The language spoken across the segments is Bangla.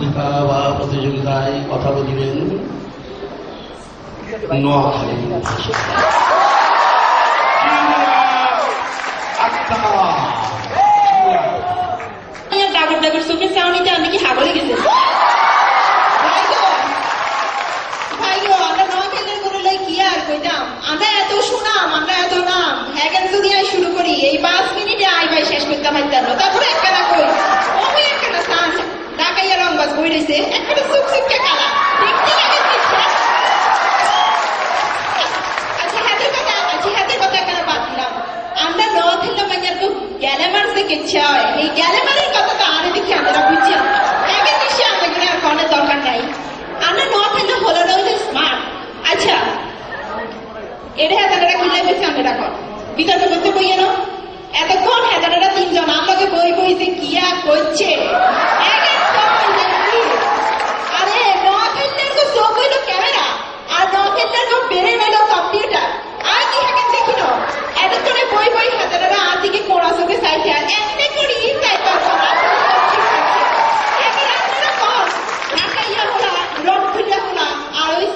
পত্রিকা বা প্রতিযোগিতায় কথা বলিবেন। নোয়াখালী ভাষা আচ্ছা ডাগর ডাগর চোখের চাউনিতে আমি কি হাগলে গেছে ভাই গো, ভাই গো, আমরা নোয়াখালীর গরু লই কি আর কইতাম? আমরা এত সুনাম, আমরা এত নাম। হ্যাগেন যদি আই শুরু করি, এই পাঁচ মিনিটে আই ভাই শেষ করতে পারতাম না। তারপরে একখানা কই, ওই একখানা সান, ঢাকাইয়া রংবাজ বই রইছে, একখানা চুপ চুপকে কালা। দেখতে লাগে দেখতে। আচ্ছা, হাতের কথা, আচ্ছা, হাতের কথা একখানা বাদ দিলাম। আমরা নোয়াখালী মাইয়ার খুব গ্যালেমার যে কিচ্ছা হয়, এই গ্যালেমারের কথা তো আরে দেখি আমরা বুঝছি না। একের নিশ্চয় আমাদের আর কনের দরকার নাই আমরা নোয়াখালী হলো না হইলে স্মার্ট আচ্ছা এটা হেতারা কিনলে বেশি আমি রাখো বিতর্ক করতে বইয়ে না এতক্ষণ হেতারা তিনজন আমাকে বই বই যে কিয়া করছে একের সময় দেখি। আরে নোয়াখালীর তো চোখ হইল ক্যামেরা আর নোয়াখালীর তো বেড়ে হইল কম্পিউটার আর কি হাকেন দেখি না এতক্ষণে বই বই হেতারা আর দিকে কোড়া চোখে চাইছে আর এমনি করি তাই তো এবার আপনারা কন ঢাকাইয়া হলা রংপুরিয়া হলা আর ওই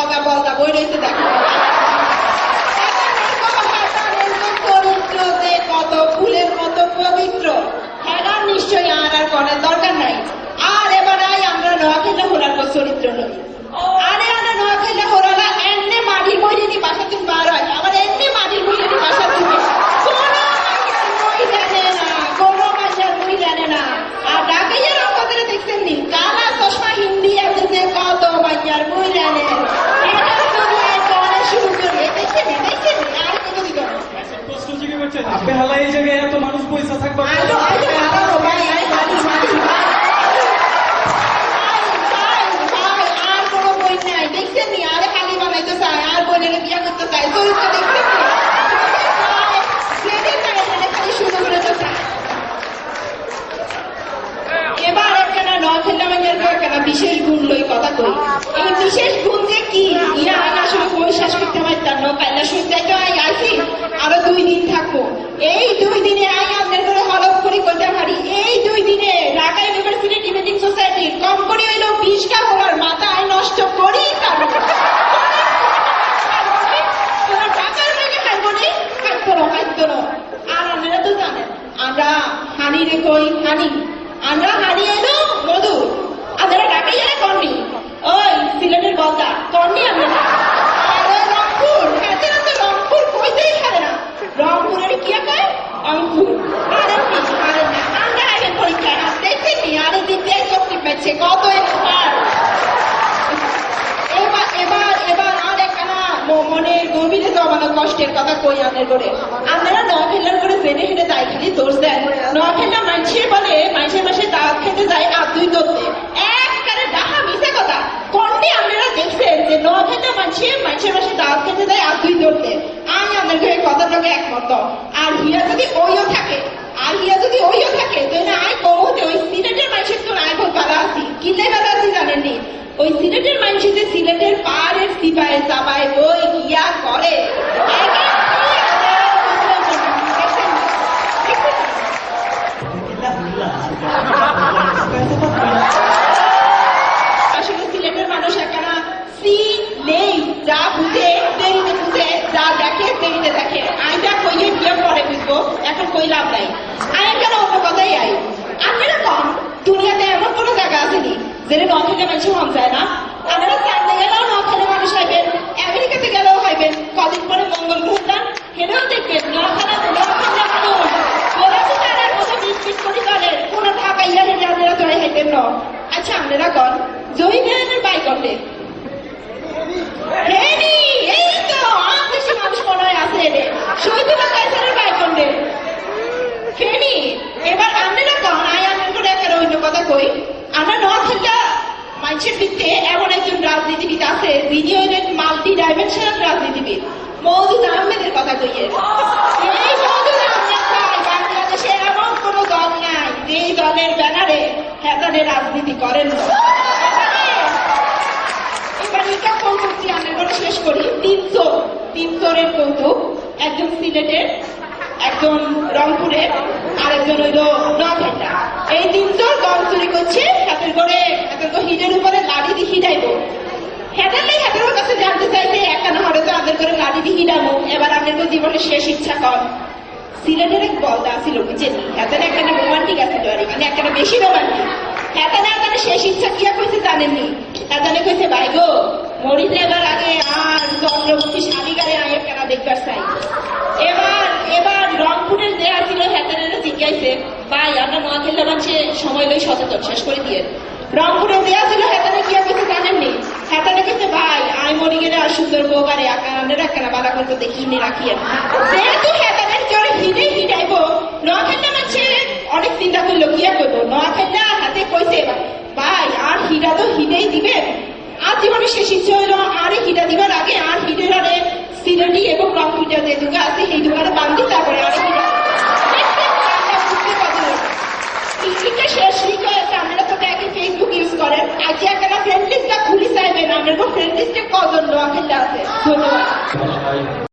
সিলেটের এক বগা বগা বই রয়েছে দেখো চরিত্র যে কত ফুলের মতো পবিত্র হ্যাঁ নিশ্চয়ই আর আর করার দরকার নাই আর এবার আই আমরা নোয়াখাইলে হোলার পর চরিত্র লই আরে আমরা নোয়াখাইলে হোলালা এমনি মাটির বইরেনি বাসা তুমি বার হয় আবার এমনি মাটির বইরেনি বাসা তুমি কোনো মাইয়ার বই জানে না কোনো মাইয়ার বই জানে না আর ঢাকাইয়ার কথাটা দেখছেন নি কালা চশমা হিন্দি আছে যে কত মাইয়ার বই জানে এটা যদি এক গণে শুরু করি দেখছেন নি দেখছেন নি আর কত দিকে প্রশ্ন জিজ্ঞে করছেন আপনি হালা এই জায়গায় এত মানুষ পয়সা থাকবে আইলো আইলো আবারও ভাই আই মাটি মাটি ভাই ভাই, ভাই, আর কোনো বই নাই দেখছেন নি আরে খালি বানাইতে চায় আর বইনের বিয়া করতে চায় চরিত্র দেখছেন নি ভাই, যেতে চায় না, খালি শুরু করে তো চায় এবার একখানা নথেলা মাইয়ার একখানা বিশেষ গুণ লই কথা কই। এই বিশেষ গুণ যে কি ইয়া আমি আসলে কই শেষ করতে পারতাম না কাইলা শুনতে তো আই আইছি আরও দুই দিন থাকব। এই দুই দিনে আই আপনার করে হলফ করে কইতে পারি, এই দুই দিনে ঢাকা ইউনিভার্সিটি ডিবেটিং সোসাইটির কম করে হইল বিশটা হলার মাথায় নষ্ট করি তার আর আপনারা তো জানেন, আমরা হানি রে কই, হানি। আমরা হানি এলো মধু আপনারা ডাকাই জানে কর্নি ওই সিলেটের বলতা কর্নি রংপুর না। না। নি এবার এবার আর একখানা ম- মনের গভীরে জমানো কষ্টের কথা কই আপনার করে। আপনারা ন খেলার করে জেনে হেঁটে তাই খালি দোষ দেন। ন খেলা মানুষের বলে মানুষের মাসে দাঁত খেতে যায় আর দুই ধরতে একবারে ডাহা মিশে কথা কোনটি আপনারা দেখছেন যে ন খেলা মানুষের মানুষের মাসে দাঁত খেতে যায় আর দুই ধরতে আমি আপনার ঘরে কথাটাকে একমত আর হিয়া যদি ওইও থাকে আর হিয়া যদি ওইও থাকে, তাহলে কম কমতে ওই সিলেটের মানুষের তো আয় খুব ভালো আছি। কিনে ভালো আছি জানেননি? ওই সিলেটের মানুষের সিলেটের পাহাড়ের সিপাহে চাপায় বই গিয়া করে কই লাভ নাই আই এখানে অন্য কথাই আই। আপনারা কম দুনিয়াতে এমন কোনো জায়গা আসেনি যেটা ন থেকে মানুষ মন যায় না, আপনারা চাঁদে গেলেও ন খেলে মানুষ হইবেন আমেরিকাতে গেলেও হইবেন কদিন পরে মঙ্গল গ্রহ যান হেরেও দেখবেন ন কোনো আচ্ছা আপনারা কন? জয়ী মেয়ানের বাই করলে হেনি, এই তো আর বেশি মানুষ মনে হয় আছে রে শহীদুল্লাহ কাইসারের বাই করলে ফেনি এবার আপনারা কন আই আপনার করে একটা কই আমরা নোয়াখালীটা মানুষের ভিত্তে এমন একজন রাজনীতিবিদ আছে, যিনি হইলেন মাল্টি ডাইমেনশনাল রাজনীতিবিদ মৌদুদ আহমেদের কথা কইয়ে। করে শেষ করি? তিনশো একজন সিলেটের, একজন রংপুরের আর একজন হইল নখাইটা এই তিনশোর গম চুরি করছে হাতের করে হিটের উপরে লাড়ি দিয়ে হিটাইবো হেদারলে হেদারের কাছে জানতে চাইছে একটা না হরে তো আমাদের করে লাড়ি দিয়ে এবার আপনাদের জীবনের শেষ ইচ্ছা কর। সিলেটের এক বলদা ছিল, বুঝছেন? হেতানে একটা রোমান্টিক আছিল আর মানে একটা বেশি রোমান্টিক শেষ ইচ্ছা কইছে জানেননি? কইছে, ভাই গো এবার আগে আর দেখবার চাই। এবার এবার রংপুরের দেয়া ছিল হেতানের জিজ্ঞাইছে, ভাই, আমরা নোয়াখালী মাঝে সময় লই সচেতন, শেষ করে দিয়ে। রংপুরের দেয়া ছিল হেতানে কিয়া কইছে জানেননি হেতানে কইছে ভাই আই মরি গেলে আর সুন্দর বউকারে দেখি নে রাখিয়েন যেহেতু হেতানের জোরে হিটে হিটাইব নোয়াখালী মাঝে অনেক চিন্তা করল কিয়া করব নোয়াখালী হাতে কইছে ভাই, আর হিটা তো হিটেই দিবে। আর জীবনে শেষ ইচ্ছে হইল আর হিটা দিবার আগে আর হিটের আরে সিলেটি এবং কম্পিউটার যে দুগা আছে, সেই দুগারে বান্ধি তারপরে আর